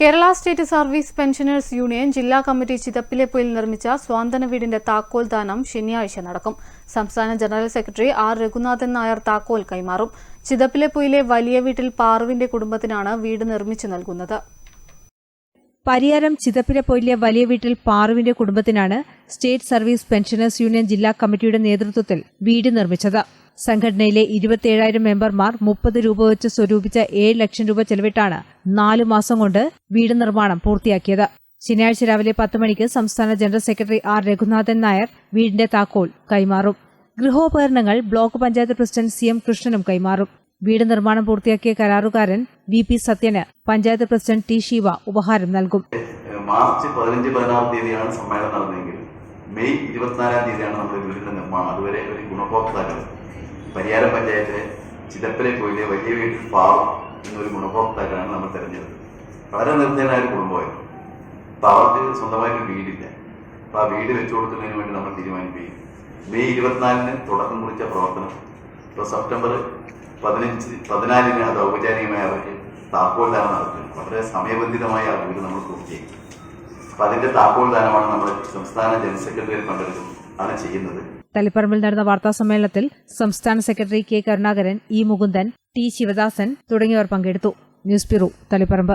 Kerala state service pensioners union ജില്ലാ committee ചിതപ്പിലെപ്പൊയിൽ നിർമ്മിച്ച സ്വാന്തന വീടിന്റെ താക്കോൽ ദാനം ശനിയാഴ്ച നടക്കും. സംസ്ഥാന general secretary R Raghunathan Nair താക്കോൽ കൈമാറും. ചിതപ്പിലെപ്പൊയിലെ വലിയ വീട്ടിൽ പാറുവിന്റെ കുടുംബത്തിനാണ് വീട് നിർമ്മിച്ചു നൽകുന്നത്. പരിയാരം ചിതപ്പിലെപ്പൊയിലെ വലിയ വീട്ടിൽ പാറുവിന്റെ കുടുംബത്തിനാണ് സ്റ്റേറ്റ് സർവീസ് പെൻഷനേഴ്സ് യൂണിയൻ ജില്ലാ കമ്മിറ്റിയുടെ നേതൃത്വത്തിൽ വീട് നിർമ്മിച്ചത്. സംഘടനയിലെ ഇരുപത്തിയേഴായിരം മെമ്പർമാർ മുപ്പത് രൂപ വെച്ച് സ്വരൂപിച്ച ഏഴ് ലക്ഷം രൂപ ചെലവിട്ടാണ് നാലു മാസം കൊണ്ട് വീട് നിർമ്മാണം പൂർത്തിയാക്കിയത്. ശനിയാഴ്ച രാവിലെ പത്ത് മണിക്ക് സംസ്ഥാന general secretary R. Raghunathan Nair വീടിന്റെ താക്കോൽ കൈമാറും. ഗൃഹോപകരണങ്ങൾ block panchayat president C. M. കൃഷ്ണനും കൈമാറും. വീട് നിർമ്മാണം പൂർത്തിയാക്കിയ കരാറുകാരൻ വി. പി. സത്യന് പഞ്ചായത്ത് പ്രസിഡന്റ് ടി. ശിവ ഉപഹാരം നൽകും. മാർച്ച് പതിനഞ്ച് പതിനാറ് തീയതിയാണ് സമ്മേളനം നടന്നതെങ്കിൽ മെയ് ഇരുപത്തിനാലാം തീയതിയാണ് നമ്മുടെ വീടിന്റെ നിർമ്മാണം. അതുവരെ ഒരു ഗുണഭോക്താക്കൾ പരിയാരം പഞ്ചായത്തിലെ ചിതപ്പലെ പോയിലെ വലിയ വീട്ടിൽ പാവം എന്നൊരു ഗുണഭോക്താക്കളാണ് നമ്മൾ തിരഞ്ഞെടുത്തത്. വളരെ നിർദ്ധനായ ഒരു കുടുംബമായിരുന്നു. അപ്പോൾ അവർക്ക് സ്വന്തമായിട്ട് വീടില്ല. അപ്പോൾ ആ വീട് വെച്ചു കൊടുക്കുന്നതിന് വേണ്ടി നമ്മൾ തീരുമാനിക്കുകയും മെയ് ഇരുപത്തിനാലിന് തുടക്കം കുറിച്ച പ്രവർത്തനം. ഇപ്പോൾ സെപ്റ്റംബർ പതിനഞ്ച് പതിനാലിന് അത് ഔപചാരികമായി അവർക്ക് താക്കോൽ ദാനം നടത്തുന്നു. വളരെ സമയബന്ധിതമായി ആ വീട് നമ്മൾ പൂർത്തിയാക്കി അപ്പൊ അതിന്റെ താക്കോൽ ദാനമാണ് നമ്മൾ സംസ്ഥാന ജനറൽ സെക്രട്ടറിയിൽ പങ്കെടുക്കുന്നത് ആണ് ചെയ്യുന്നത്. തളിപ്പറമ്പിൽ നടന്ന വാർത്താ സമ്മേളനത്തിൽ സംസ്ഥാന secretary K Karunakaran E Mukundan T Sivadasan തുടങ്ങിയവർ പങ്കെടുത്തു. News bureau Taliparamba.